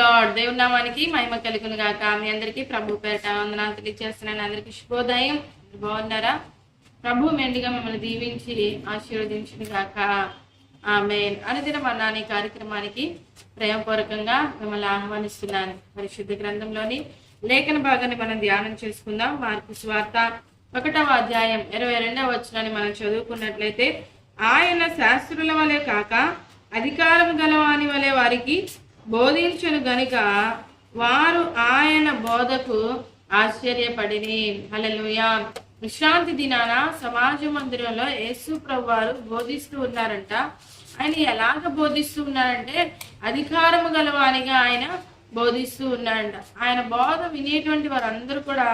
Lord. దేవుని నామానికి మహిమ కలుగును గాక. మీ అందరికీ ప్రభు పేరట వందనాలు తెలియజేస్తున్నాను అందరికీ శుభోదయం. బాగున్నారా? ప్రభు మెండుగా మిమ్మల్ని దీవించి ఆశీర్వదించును గాక. ఆమె అనుదిన మన్నాని కార్యక్రమానికి ప్రేమపూర్వకంగా మిమ్మల్ని ఆహ్వానిస్తున్నాను. పరిశుద్ధ గ్రంథంలోని లేఖన భాగాన్ని మనం ధ్యానం చేసుకుందాం. మార్పు స్వార్త ఒకటవ అధ్యాయం ఇరవై రెండవ వచనాన్ని మనం చదువుకున్నట్లయితే ఆయన శాస్త్రుల వలె కాక అధికారం గలవాని వలె వారికి బోధించను గనుక వారు ఆయన బోధకు ఆశ్చర్యపడిని హలలుయా విశ్రాంతి దినాన సమాజ మందిరంలో యేసు ప్రభు వారు బోధిస్తూ ఉన్నారంట. ఆయన ఎలాగ బోధిస్తూ ఉన్నారంటే అధికారము గలవానిగా ఆయన బోధిస్తూ ఉన్నారంట. ఆయన బోధ వినేటువంటి వారందరూ కూడా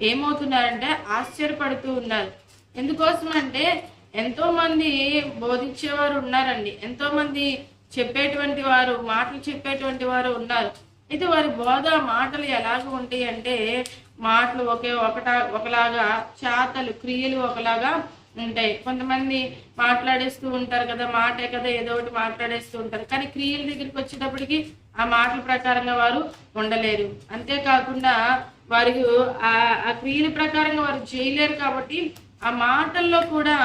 ఏమవుతున్నారంటే ఆశ్చర్యపడుతూ ఉన్నారు. ఎందుకోసం అంటే ఎంతో మంది బోధించేవారు ఉన్నారండి. ఎంతో మంది చెప్పేటువంటి వారు మాటలు చెప్పేటువంటి వారు ఉన్నారు. అయితే వారి బోధ మాటలు ఎలాగ ఉంటాయి అంటే మాటలు ఒకే ఒకట ఒకలాగా చేతలు క్రియలు ఒకలాగా ఉంటాయి. కొంతమంది మాట్లాడేస్తూ ఉంటారు కదా మాటే కదా ఏదో ఒకటి మాట్లాడేస్తూ ఉంటారు. కానీ క్రియల దగ్గరికి వచ్చేటప్పటికి ఆ మాటల ప్రకారంగా వారు ఉండలేరు. అంతేకాకుండా వారు ఆ ఆ క్రియల ప్రకారంగా వారు చేయలేరు కాబట్టి ఆ మాటల్లో కూడా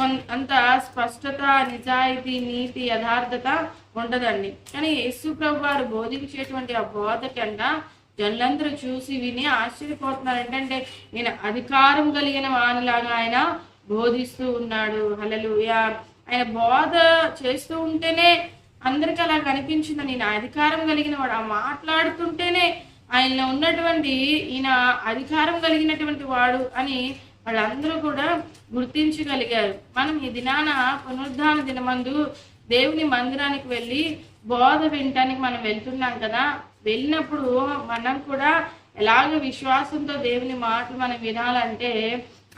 అంత స్పష్టత నిజాయితీ నీతి యథార్థత ఉండదండి. కానీ యేసు ప్రభు వారు బోధించేటువంటి ఆ బోధ కన్నా జనులందరూ చూసి విని ఆశ్చర్యపోతున్నారు. ఏంటంటే ఈయన అధికారం కలిగిన వానిలాగా ఆయన బోధిస్తూ ఉన్నాడు. హల్లెలూయా. ఆయన బోధ చేస్తూ ఉంటేనే అందరికి అలా కనిపించింది. నేను అధికారం కలిగిన వాడు. ఆ మాట్లాడుతుంటేనే ఆయనలో ఉన్నటువంటి ఈయన అధికారం కలిగినటువంటి వాడు అని వాళ్ళందరూ కూడా గుర్తించగలిగారు. మనం ఈ దినాన పునరుద్ధాన దినమందు దేవుని మందిరానికి వెళ్ళి బోధ వినటానికి మనం వెళ్తున్నాం కదా. వెళ్ళినప్పుడు మనం కూడా ఎలాగ విశ్వాసంతో దేవుని మాటలు మనం వినాలంటే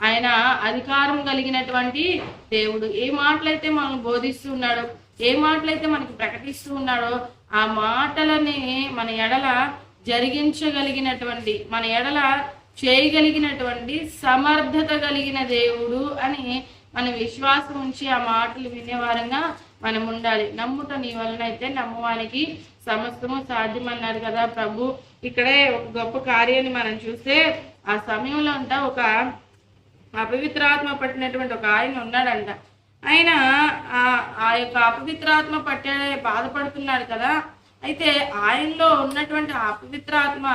ఆయన అధికారం కలిగినటువంటి దేవుడు. ఏ మాటలైతే మనం బోధిస్తూ ఉన్నాడో ఏ మాటలైతే మనకి ప్రకటిస్తూ ఉన్నాడో ఆ మాటలని మన ఎడల జరిగించగలిగినటువంటి మన ఎడల చేయగలిగినటువంటి సమర్థత కలిగిన దేవుడు అని మన విశ్వాసం ఉంచి ఆ మాటలు వినేవారంగా మనం ఉండాలి. నమ్ముట నీ వలనైతే నమ్మవానికి సమస్తము సాధ్యమన్నారు కదా ప్రభు. ఇక్కడే ఒక గొప్ప కార్యాన్ని మనం చూస్తే ఆ సమయంలో అంట ఒక అపవిత్రాత్మ పట్టినటువంటి ఒక ఆయన ఉన్నాడంట. ఆయన ఆ ఆ యొక్క అపవిత్రాత్మ పట్టే బాధపడుతున్నాడు కదా. అయితే ఆయనలో ఉన్నటువంటి అపవిత్రాత్మ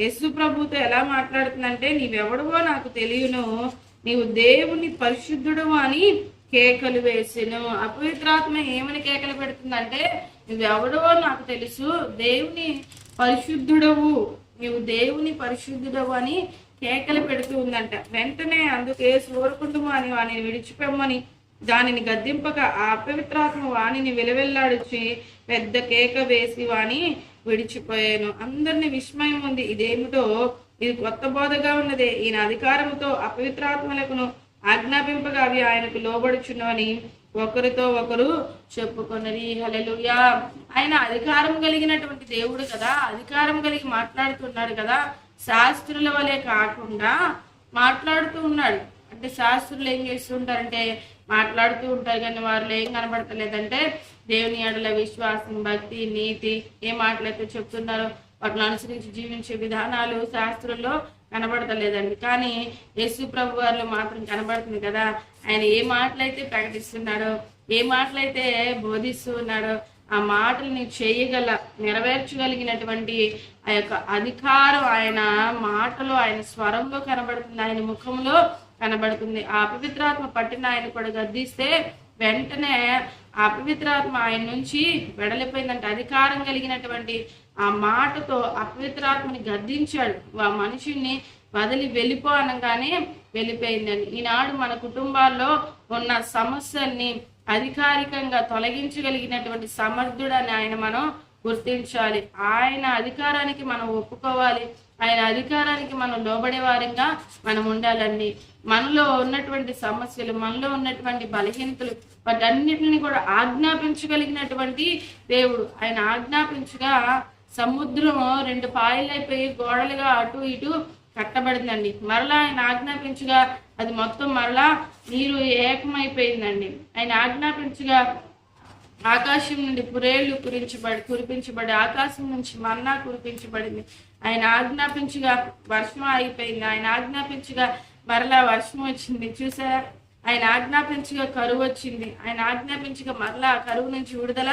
యస్సు ప్రభుతో ఎలా మాట్లాడుతుందంటే నీవెవడవో నాకు తెలియను. నీవు దేవుని పరిశుద్ధుడు అని కేకలు వేసిను. అపవిత్రాత్మ ఏమని కేకలు పెడుతుందంటే నువ్వెవడవో నాకు తెలుసు. దేవుని పరిశుద్ధుడవు. నువ్వు దేవుని పరిశుద్ధుడవు అని కేకలు పెడుతూ ఉందంట. వెంటనే అందుకే సోరుకుంటుము అని వాణిని విడిచిపెమ్మని దానిని గద్దింపక ఆ అపవిత్రాత్మ వాణిని వెలవెల్లాడిచి పెద్ద కేక వేసి వాణి విడిచిపోయాను. అందరిని విస్మయం ఉంది. ఇదేమిటో ఇది కొత్త బోధగా ఉన్నదే. ఈయన అధికారంతో అపవిత్రాత్మలకును ఆజ్ఞాపింపగా అవి ఆయనకు లోబడుచున్నవని ఒకరితో ఒకరు చెప్పుకున్నది హలలుయా ఆయన అధికారం కలిగినటువంటి దేవుడు కదా. అధికారం కలిగి మాట్లాడుతున్నాడు కదా. శాస్త్రుల వలె కాకుండా మాట్లాడుతూ ఉన్నాడు. అంటే శాస్త్రులు ఏం చేస్తుంటారంటే మాట్లాడుతూ ఉంటారు కానీ వారిలో ఏం కనబడతలేదంటే దేవుని అడల విశ్వాసం భక్తి నీతి ఏ మాటలైతే చెప్తున్నారో వాటిని అనుసరించి జీవించే విధానాలు శాస్త్రంలో కనబడతలేదండి. కానీ యేసు ప్రభు వారిలో మాత్రం కనబడుతుంది కదా. ఆయన ఏ మాటలైతే ప్రకటిస్తున్నాడో ఏ మాటలైతే బోధిస్తూ ఉన్నాడో ఆ మాటల్ని చేయగల నెరవేర్చగలిగినటువంటి ఆ యొక్క అధికారం ఆయన మాటలో ఆయన స్వరంలో కనబడుతుంది ఆయన ముఖంలో కనబడుతుంది. ఆ పవిత్రాత్మ పట్టిన ఆయన కూడా గద్దిస్తే వెంటనే ఆ అపవిత్రాత్మ ఆయన నుంచి వెడలిపోయిందంటే. అధికారం కలిగినటువంటి ఆ మాటతో అపవిత్రాత్మని గద్దించాడు. ఆ మనిషిని వదిలి వెళ్ళిపో అనగానే వెళ్ళిపోయిందని ఈనాడు మన కుటుంబాల్లో ఉన్న సమస్యల్ని అధికారికంగా తొలగించగలిగినటువంటి సమర్థుడని ఆయన మనం గుర్తించాలి. ఆయన అధికారానికి మనం ఒప్పుకోవాలి. ఆయన అధికారానికి మనం లోబడే వారంగా మనం ఉండాలండి. మనలో ఉన్నటువంటి సమస్యలు మనలో ఉన్నటువంటి బలహీనతలు వాటన్నిటిని కూడా ఆజ్ఞాపించగలిగినటువంటి దేవుడు. ఆయన ఆజ్ఞాపించగా సముద్రం రెండు పాయలైపోయి గోడలుగా అటు ఇటు కట్టబడిందండి. మరలా ఆయన ఆజ్ఞాపించగా అది మొత్తం మరలా నీరు ఏకమైపోయిందండి. ఆయన ఆజ్ఞాపించగా ఆకాశం నుండి పురేళ్ళు కురించబడి కురిపించబడి ఆకాశం నుంచి మన్నా కురిపించబడింది. ఆయన ఆజ్ఞాపించగా వర్షం ఆగిపోయింది. ఆయన ఆజ్ఞాపించగా మరలా వర్షం వచ్చింది. చూసారా ఆయన ఆజ్ఞాపించగా కరువు వచ్చింది. ఆయన ఆజ్ఞాపించగా మరలా కరువు నుంచి విడుదల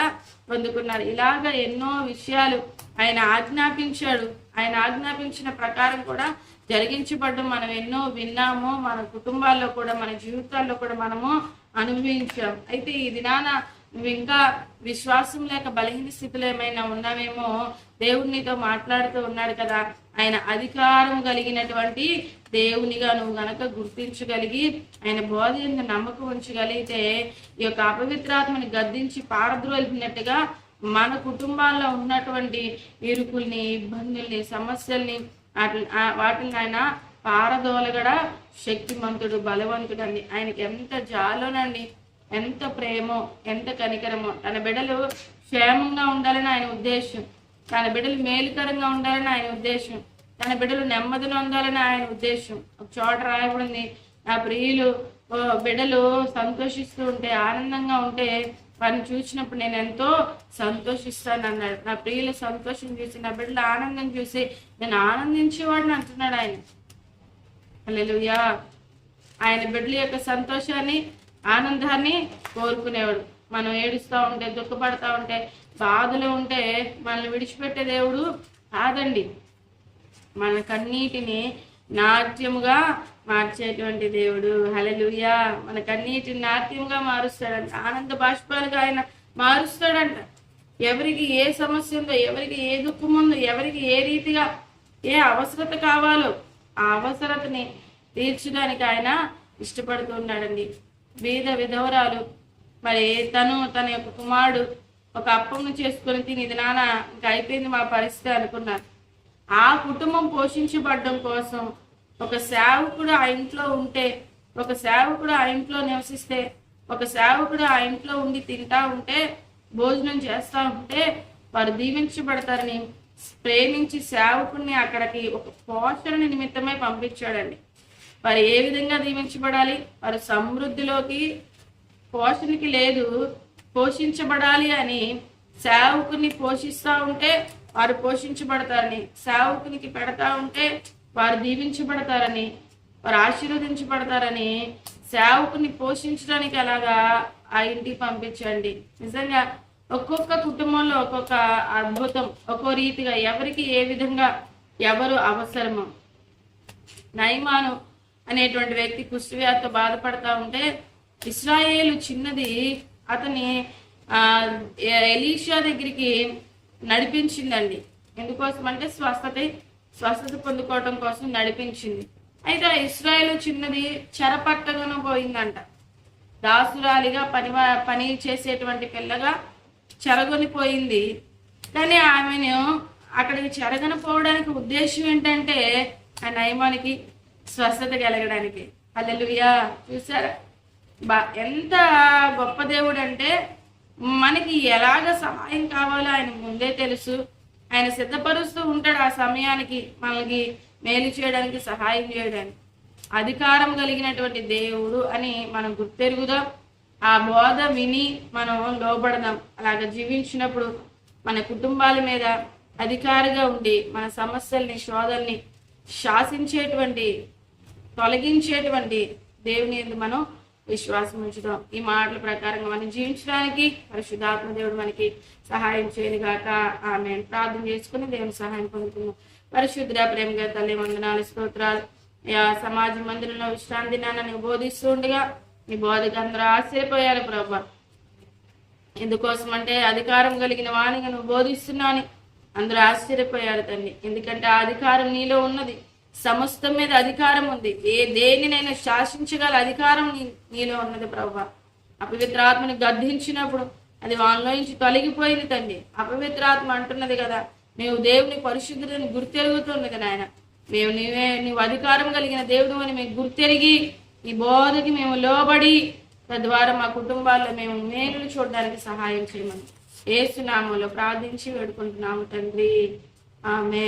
పొందుకున్నారు. ఇలాగ ఎన్నో విషయాలు ఆయన ఆజ్ఞాపించాడు. ఆయన ఆజ్ఞాపించిన ప్రకారం కూడా జరిగించబడ్డం మనం ఎన్నో విన్నాము మన కుటుంబాల్లో కూడా మన జీవితాల్లో కూడా మనము అనుభవించాం. అయితే ఈ దినాన నువ్వు ఇంకా విశ్వాసం లేక బలహీన స్థితిలో ఏమైనా ఉన్నావేమో దేవుడు నీతో మాట్లాడుతూ ఉన్నాడు కదా. ఆయన అధికారం కలిగినటువంటి దేవునిగా నువ్వు గనక గుర్తించగలిగి ఆయన బోధ నమ్మకం ఉంచగలిగితే ఈ యొక్క అపవిత్రాత్మని గద్దించి పారద్రోలిపినట్టుగా మన కుటుంబాల్లో ఉన్నటువంటి ఇరుకుల్ని ఇబ్బందుల్ని సమస్యల్ని వాటిని ఆయన పారదోలగడ శక్తిమంతుడు బలవంతుడు అండి ఆయనకి ఎంత జాలోనండి. ఎంత ప్రేమో ఎంత కనికరమో. తన బిడ్డలు క్షేమంగా ఉండాలని ఆయన ఉద్దేశం. తన బిడ్డలు మేలుకరంగా ఉండాలని ఆయన ఉద్దేశం. తన బిడ్డలు నెమ్మదిని ఉండాలని ఆయన ఉద్దేశం. ఒక చోట రాయబడింది నా ప్రియులు ఓ బిడ్డలు సంతోషిస్తూ ఉంటే ఆనందంగా ఉంటే వారిని చూసినప్పుడు నేను ఎంతో సంతోషిస్తాను అన్నాడు. నా ప్రియులు సంతోషం చూసి నా బిడ్డల ఆనందం చూసి నేను ఆనందించేవాడిని అంటున్నాడు ఆయన. హల్లెలూయా. ఆయన బిడ్డల యొక్క సంతోషాన్ని ఆనందాన్ని కోరుకునేవాడు. మనం ఏడుస్తూ ఉంటే దుఃఖపడతా ఉంటే బాధలో ఉంటే మనల్ని విడిచిపెట్టే దేవుడు కాదండి. మన కన్నీటిని నాట్యముగా మార్చేటువంటి దేవుడు. హలలుయా మన కన్నీటిని నాట్యముగా మారుస్తాడంట. ఆనంద బాష్పాలుగా ఆయన మారుస్తాడంట. ఎవరికి ఏ సమస్య ఉందో ఎవరికి ఏ దుఃఖం ఉందో ఎవరికి ఏ రీతిగా ఏ అవసరత కావాలో ఆ అవసరతని తీర్చడానికి ఆయన ఇష్టపడుతున్నాడండి వేద విధవరాలు. మరి తను తన యొక్క కుమారుడు ఒక అప్పమును చేసుకుని తిని ఇది నాన్న ఇంకా అయిపోయింది మా పరిస్థితి అనుకున్నారు. ఆ కుటుంబం పోషించబడడం కోసం ఒక సేవకుడు ఆ ఇంట్లో ఉంటే ఒక సేవకుడు ఆ ఇంట్లో నివసిస్తే ఒక సేవకుడు ఆ ఇంట్లో ఉండి తింటా ఉంటే భోజనం చేస్తా ఉంటే వారు దీవించబడతారని ప్రేమించి సేవకుడిని అక్కడికి ఒక పోషణ నిమిత్తమే పంపించాడండి. వారు ఏ విధంగా దీవించబడాలి? వారు సమృద్ధిలోకి పోషణకి లేదు. పోషించబడాలి అని సేవకుని పోషిస్తూ ఉంటే వారు పోషించబడతారని సేవకునికి పెడతా ఉంటే వారు దీవించబడతారని వారు ఆశీర్వదించబడతారని సేవకుని పోషించడానికి అలాగా ఆ ఇంటికి పంపించండి. నిజంగా ఒక్కొక్క కుటుంబంలో ఒక్కొక్క అద్భుతం ఒక్కో రీతిగా ఎవరికి ఏ విధంగా ఎవరు అవసరము? నయమాను అనేటువంటి వ్యక్తి కుష్ఠవ్యాధితో బాధపడతా ఉంటే ఇస్రాయేలు చిన్నది. అతని ఆ, ఎలీషా దగ్గరికి నడిపించిందండి. ఎందుకోసం అంటే స్వస్థత స్వస్థత పొందుకోవటం కోసం నడిపించింది. అయితే ఇస్రాయేల్ చిన్నది చెరపట్టగానే పోయిందంట. దాసురాలిగా పని పని చేసేటువంటి పిల్లగా చెరగొనిపోయింది కానీ ఆమెను అక్కడికి చెరగనిపోవడానికి ఉద్దేశం ఏంటంటే ఆ నయమానికి స్వస్థత కలగడానికి. అల్లెలుయా చూసారా? బా ఎంత గొప్ప దేవుడు అంటే మనకి ఎలాగ సహాయం కావాలో ఆయన ముందే తెలుసు. ఆయన సిద్ధపరుస్తూ ఉంటాడు ఆ సమయానికి మనకి మేలు చేయడానికి సహాయం చేయడానికి. అధికారం కలిగినటువంటి దేవుడు అని మనం గుర్తెరుగుదాం. ఆ బోధ విని మనం లోబడదాం. అలాగ జీవించినప్పుడు మన కుటుంబాల మీద అధికారిగా ఉండి మన సమస్యల్ని శోధల్ని శాసించేటువంటి తొలగించేటువంటి దేవుని ఎందు మనం విశ్వాసం ఉంచుదాం ఈ మాటల ప్రకారంగా మనం జీవించడానికి పరిశుద్ధాత్మ దేవుడు మనకి సహాయం చేయను గాక ఆమె ప్రార్థన చేసుకుని దేవుని సహాయం పొందుతున్నాం పరిశుద్ధ ప్రేమగా తల్లి వందనాలు స్తోత్రాలు. సమాజ మందిరంలో విశ్రాంతి నాన్న బోధిస్తుండగా బోధిస్తూ ఉండగా నీ బోధకు అందరూ ఆశ్చర్యపోయారు ప్రభా. ఎందుకోసం అంటే అధికారం కలిగిన వాణిగా నువ్వు బోధిస్తున్నాని అందరూ ఆశ్చర్యపోయారు తండ్రి ఎందుకంటే ఆ అధికారం నీలో ఉన్నది. సమస్తం మీద అధికారం ఉంది. ఏ దేనినైనా శాసించగల అధికారం నీలో ఉన్నది ప్రభా. అపవిత్రాత్మని గద్దించినప్పుడు అది వాళ్ళలోంచి తొలగిపోయింది తండ్రి. అపవిత్రాత్మ అంటున్నది కదా మేము దేవుని పరిశుద్ధుని గుర్తెరుగుతున్నది నాయన. మేము నీవే నీవు అధికారం కలిగిన దేవుడు అని మేము గుర్తెరిగి ఈ బోధకి మేము లోబడి తద్వారా మా కుటుంబాల్లో మేము మేలు చూడడానికి సహాయం చేయమని. ఏసునామంలో ప్రార్థించి వేడుకుంటున్నాము తండ్రి. ఆమె